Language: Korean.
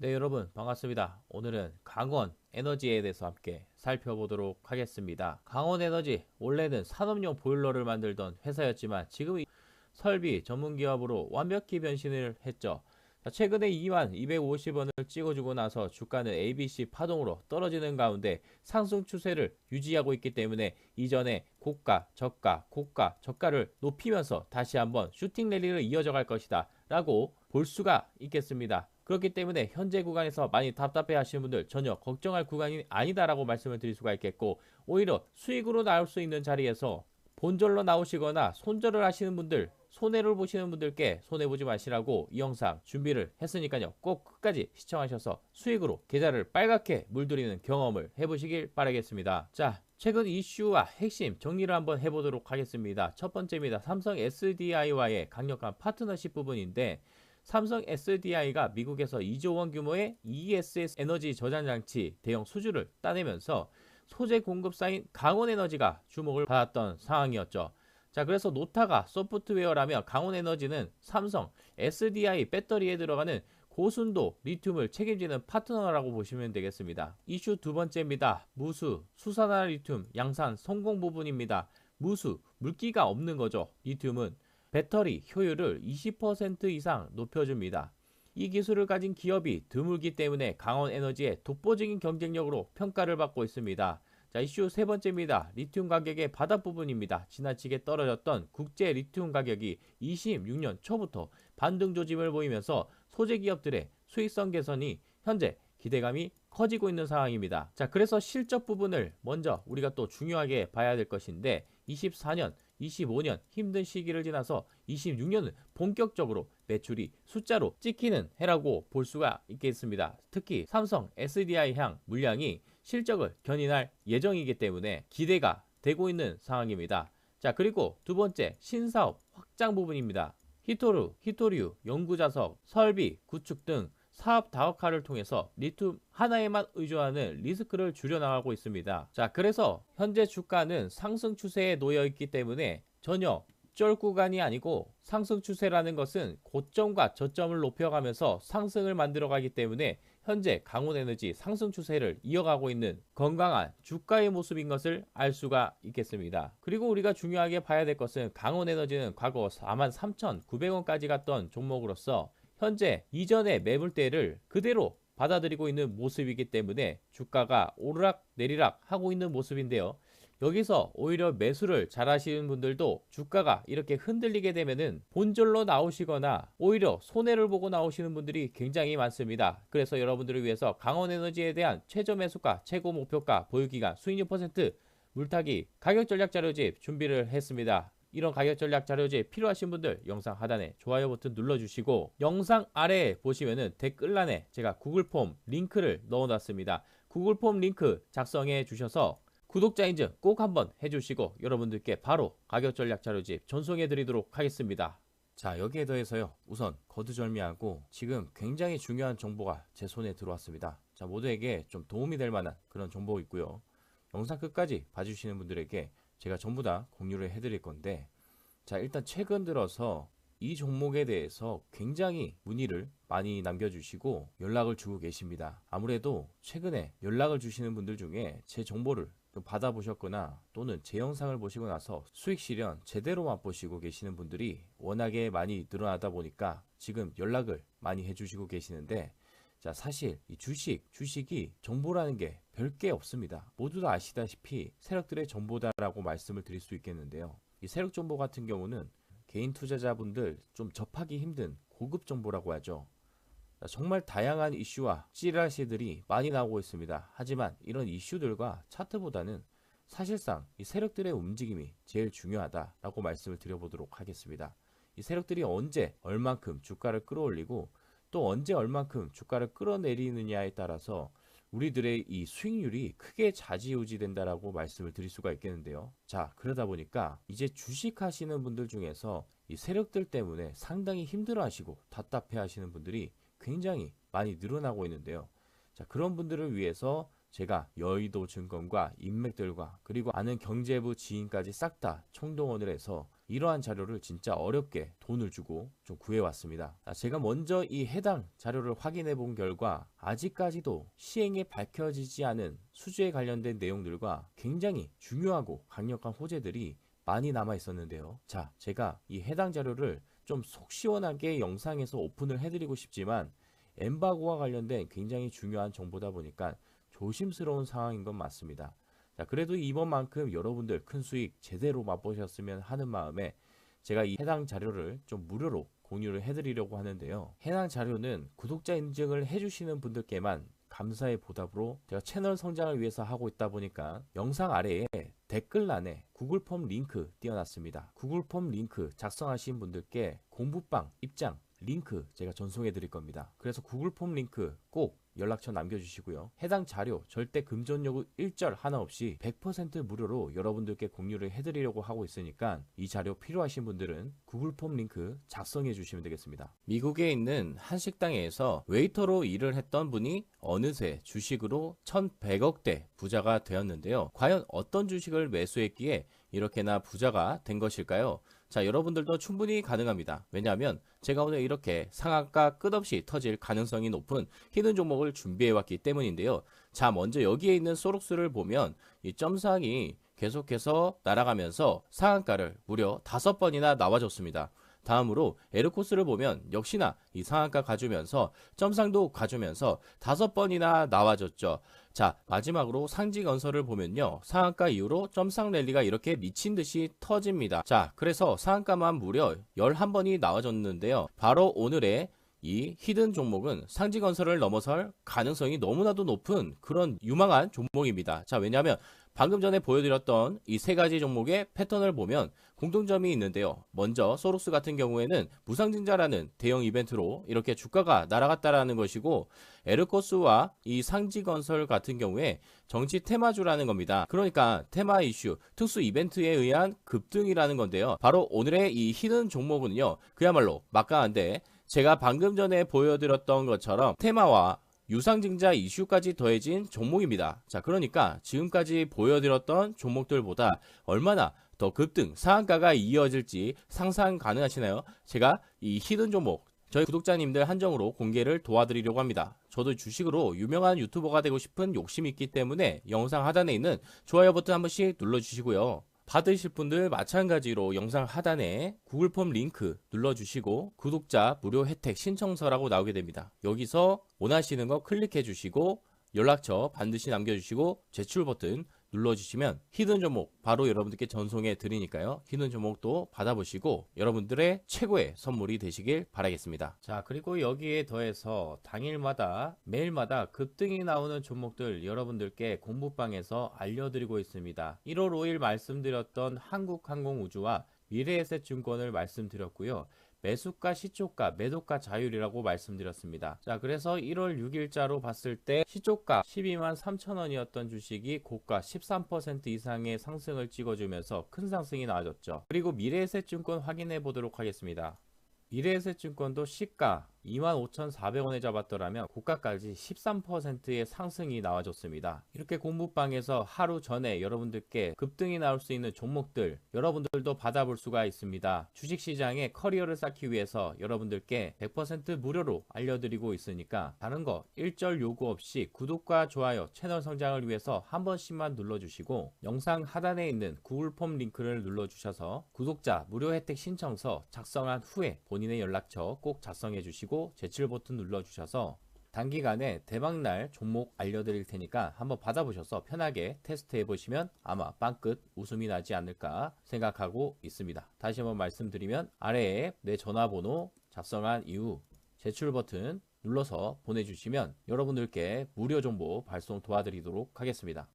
네, 여러분 반갑습니다. 오늘은 강원 에너지에 대해서 함께 살펴보도록 하겠습니다. 강원 에너지 원래는 산업용 보일러를 만들던 회사였지만 지금 설비 전문 기업으로 완벽히 변신을 했죠. 자, 최근에 2만 250원을 찍어주고 나서 주가는 ABC 파동으로 떨어지는 가운데 상승 추세를 유지하고 있기 때문에 이전에 고가, 저가, 고가, 저가를 높이면서 다시 한번 슈팅 랠리를 이어져 갈 것이다 라고 볼 수가 있겠습니다. 그렇기 때문에 현재 구간에서 많이 답답해 하시는 분들 전혀 걱정할 구간이 아니다라고 말씀을 드릴 수가 있겠고 오히려 수익으로 나올 수 있는 자리에서 본절로 나오시거나 손절을 하시는 분들 손해를 보시는 분들께 손해보지 마시라고 이 영상 준비를 했으니까요. 꼭 끝까지 시청하셔서 수익으로 계좌를 빨갛게 물들이는 경험을 해보시길 바라겠습니다. 자 최근 이슈와 핵심 정리를 한번 해보도록 하겠습니다. 첫 번째입니다. 삼성 SDI와의 강력한 파트너십 부분인데 삼성 SDI가 미국에서 2조 원 규모의 ESS 에너지 저장 장치 대형 수주를 따내면서 소재 공급사인 강원에너지가 주목을 받았던 상황이었죠. 자, 그래서 노타가 소프트웨어라며 강원에너지는 삼성 SDI 배터리에 들어가는 고순도 리튬을 책임지는 파트너라고 보시면 되겠습니다. 이슈 두 번째입니다. 무수, 수산화 리튬, 양산 성공 부분입니다. 무수, 물기가 없는 거죠. 리튬은 배터리 효율을 20% 이상 높여줍니다. 이 기술을 가진 기업이 드물기 때문에 강원 에너지의 독보적인 경쟁력으로 평가를 받고 있습니다. 자, 이슈 세 번째입니다. 리튬 가격의 바닥 부분입니다. 지나치게 떨어졌던 국제 리튬 가격이 26년 초부터 반등 조짐을 보이면서 소재 기업들의 수익성 개선이 현재 기대감이 커지고 있는 상황입니다. 자, 그래서 실적 부분을 먼저 우리가 또 중요하게 봐야 될 것인데 24년 25년 힘든 시기를 지나서 26년은 본격적으로 매출이 숫자로 찍히는 해라고 볼 수가 있겠습니다. 특히 삼성 SDI 향 물량이 실적을 견인할 예정이기 때문에 기대가 되고 있는 상황입니다. 자, 그리고 두 번째 신사업 확장 부분입니다. 히토루, 히토류, 연구자석, 설비, 구축 등 사업 다각화를 통해서 리튬 하나에만 의존하는 리스크를 줄여나가고 있습니다. 자, 그래서 현재 주가는 상승 추세에 놓여 있기 때문에 전혀 쩔 구간이 아니고 상승 추세라는 것은 고점과 저점을 높여가면서 상승을 만들어가기 때문에 현재 강원에너지 상승 추세를 이어가고 있는 건강한 주가의 모습인 것을 알 수가 있겠습니다. 그리고 우리가 중요하게 봐야 될 것은 강원에너지는 과거 43,900원까지 갔던 종목으로서 현재 이전의 매물대를 그대로 받아들이고 있는 모습이기 때문에 주가가 오르락 내리락 하고 있는 모습인데요. 여기서 오히려 매수를 잘 하시는 분들도 주가가 이렇게 흔들리게 되면은 본절로 나오시거나 오히려 손해를 보고 나오시는 분들이 굉장히 많습니다. 그래서 여러분들을 위해서 강원에너지에 대한 최저 매수가, 최고 목표가, 보유기간, 수익률 퍼센트, 물타기, 가격 전략 자료집 준비를 했습니다. 이런 가격 전략 자료지 필요하신 분들 영상 하단에 좋아요 버튼 눌러주시고 영상 아래에 보시면은 댓글란에 제가 구글 폼 링크를 넣어놨습니다. 구글 폼 링크 작성해 주셔서 구독자 인증 꼭 한번 해주시고 여러분들께 바로 가격 전략 자료집 전송해 드리도록 하겠습니다. 자 여기에 더해서요 우선 거두절미하고 지금 굉장히 중요한 정보가 제 손에 들어왔습니다. 자 모두에게 좀 도움이 될 만한 그런 정보 있고요. 영상 끝까지 봐주시는 분들에게 제가 전부 다 공유를 해드릴 건데 자 일단 최근 들어서 이 종목에 대해서 굉장히 문의를 많이 남겨주시고 연락을 주고 계십니다. 아무래도 최근에 연락을 주시는 분들 중에 제 정보를 좀 받아보셨거나 또는 제 영상을 보시고 나서 수익 실현 제대로 맛보시고 계시는 분들이 워낙에 많이 늘어나다 보니까 지금 연락을 많이 해주시고 계시는데 자, 사실 이 주식, 주식이 정보라는 게 별게 없습니다. 모두 다 아시다시피 세력들의 정보다라고 말씀을 드릴 수 있겠는데요. 이 세력 정보 같은 경우는 개인 투자자분들 좀 접하기 힘든 고급 정보라고 하죠. 정말 다양한 이슈와 찌라시들이 많이 나오고 있습니다. 하지만 이런 이슈들과 차트보다는 사실상 이 세력들의 움직임이 제일 중요하다라고 말씀을 드려보도록 하겠습니다. 이 세력들이 언제 얼만큼 주가를 끌어올리고 또 언제 얼만큼 주가를 끌어내리느냐에 따라서 우리들의 이 수익률이 크게 좌지우지 된다라고 말씀을 드릴 수가 있겠는데요. 자, 그러다 보니까 이제 주식 하시는 분들 중에서 이 세력들 때문에 상당히 힘들어 하시고 답답해 하시는 분들이 굉장히 많이 늘어나고 있는데요. 자, 그런 분들을 위해서 제가 여의도 증권과 인맥들과 그리고 아는 경제부 지인까지 싹 다 총동원을 해서 이러한 자료를 진짜 어렵게 돈을 주고 좀 구해왔습니다. 자, 제가 먼저 이 해당 자료를 확인해 본 결과 아직까지도 시행에 밝혀지지 않은 수주에 관련된 내용들과 굉장히 중요하고 강력한 호재들이 많이 남아 있었는데요. 자, 제가 이 해당 자료를 좀 속 시원하게 영상에서 오픈을 해드리고 싶지만 엠바고와 관련된 굉장히 중요한 정보다 보니까 조심스러운 상황인 건 맞습니다. 자, 그래도 이번만큼 여러분들 큰 수익 제대로 맛보셨으면 하는 마음에 제가 이 해당 자료를 좀 무료로 공유를 해드리려고 하는데요. 해당 자료는 구독자 인증을 해주시는 분들께만 감사의 보답으로 제가 채널 성장을 위해서 하고 있다 보니까 영상 아래에 댓글란에 구글 폼 링크 띄워놨습니다. 구글 폼 링크 작성하신 분들께 공부방 입장 링크 제가 전송해 드릴 겁니다. 그래서 구글 폼 링크 꼭 연락처 남겨주시고요. 해당 자료 절대 금전 요구 일절 하나 없이 100% 무료로 여러분들께 공유를 해드리려고 하고 있으니까 이 자료 필요하신 분들은 구글 폼 링크 작성해 주시면 되겠습니다. 미국에 있는 한 식당에서 웨이터로 일을 했던 분이 어느새 주식으로 1100억대 부자가 되었는데요. 과연 어떤 주식을 매수했기에 이렇게나 부자가 된 것일까요? 자, 여러분들도 충분히 가능합니다. 왜냐하면 제가 오늘 이렇게 상한가 끝없이 터질 가능성이 높은 히든 종목을 준비해 왔기 때문인데요. 자, 먼저 여기에 있는 소록스를 보면 이 점상이 계속해서 날아가면서 상한가를 무려 다섯 번이나 나와줬습니다. 다음으로 에르코스를 보면 역시나 이 상한가 가주면서 점상도 가주면서 다섯 번이나 나와줬죠. 자 마지막으로 상지 건설을 보면요 상한가 이후로 점상 랠리가 이렇게 미친 듯이 터집니다. 자 그래서 상한가만 무려 11번이 나와줬는데요. 바로 오늘의 이 히든 종목은 상지 건설을 넘어설 가능성이 너무나도 높은 그런 유망한 종목입니다. 자 왜냐하면 방금 전에 보여드렸던 이 세 가지 종목의 패턴을 보면 공통점이 있는데요. 먼저 소록스 같은 경우에는 무상증자라는 대형 이벤트로 이렇게 주가가 날아갔다라는 것이고 에르코스와 이 상지건설 같은 경우에 정치 테마주라는 겁니다. 그러니까 테마 이슈, 특수 이벤트에 의한 급등이라는 건데요. 바로 오늘의 이 히든 종목은요. 그야말로 막강한데 제가 방금 전에 보여드렸던 것처럼 테마와 유상증자 이슈까지 더해진 종목입니다. 자, 그러니까 지금까지 보여드렸던 종목들보다 얼마나 더 급등, 상한가가 이어질지 상상 가능하시나요? 제가 이 히든 종목 저희 구독자님들 한정으로 공개를 도와드리려고 합니다. 저도 주식으로 유명한 유튜버가 되고 싶은 욕심이 있기 때문에 영상 하단에 있는 좋아요 버튼 한 번씩 눌러주시고요. 받으실 분들 마찬가지로 영상 하단에 구글 폼 링크 눌러주시고 구독자 무료 혜택 신청서라고 나오게 됩니다. 여기서 원하시는 거 클릭해 주시고 연락처 반드시 남겨주시고 제출 버튼 눌러주시면 히든 종목 바로 여러분들께 전송해 드리니까요. 히든 종목도 받아보시고 여러분들의 최고의 선물이 되시길 바라겠습니다. 자 그리고 여기에 더해서 당일마다 매일마다 급등이 나오는 종목들 여러분들께 공부방에서 알려드리고 있습니다. 1월 5일 말씀드렸던 한국항공우주와 미래에셋증권을 말씀드렸고요. 매수가 시초가 매도가 자율이라고 말씀드렸습니다. 자 그래서 1월 6일자로 봤을 때 시초가 12만 3천원이었던 주식이 고가 13% 이상의 상승을 찍어주면서 큰 상승이 나와줬죠. 그리고 미래에셋증권 확인해 보도록 하겠습니다. 미래에셋증권도 시가 25,400원에 잡았더라면 고가까지 13%의 상승이 나와줬습니다. 이렇게 공부방에서 하루 전에 여러분들께 급등이 나올 수 있는 종목들 여러분들도 받아볼 수가 있습니다. 주식시장에 커리어를 쌓기 위해서 여러분들께 100% 무료로 알려드리고 있으니까 다른 거 일절 요구 없이 구독과 좋아요 채널 성장을 위해서 한 번씩만 눌러주시고 영상 하단에 있는 구글 폼 링크를 눌러주셔서 구독자 무료 혜택 신청서 작성한 후에 본인의 연락처 꼭 작성해 주 시고 제출 버튼 눌러주셔서 단기간에 대박날 종목 알려드릴 테니까 한번 받아보셔서 편하게 테스트 해 보시면 아마 빵끝 웃음이 나지 않을까 생각하고 있습니다. 다시 한번 말씀드리면 아래에 내 전화번호 작성한 이후 제출 버튼 눌러서 보내주시면 여러분들께 무료 정보 발송 도와드리도록 하겠습니다.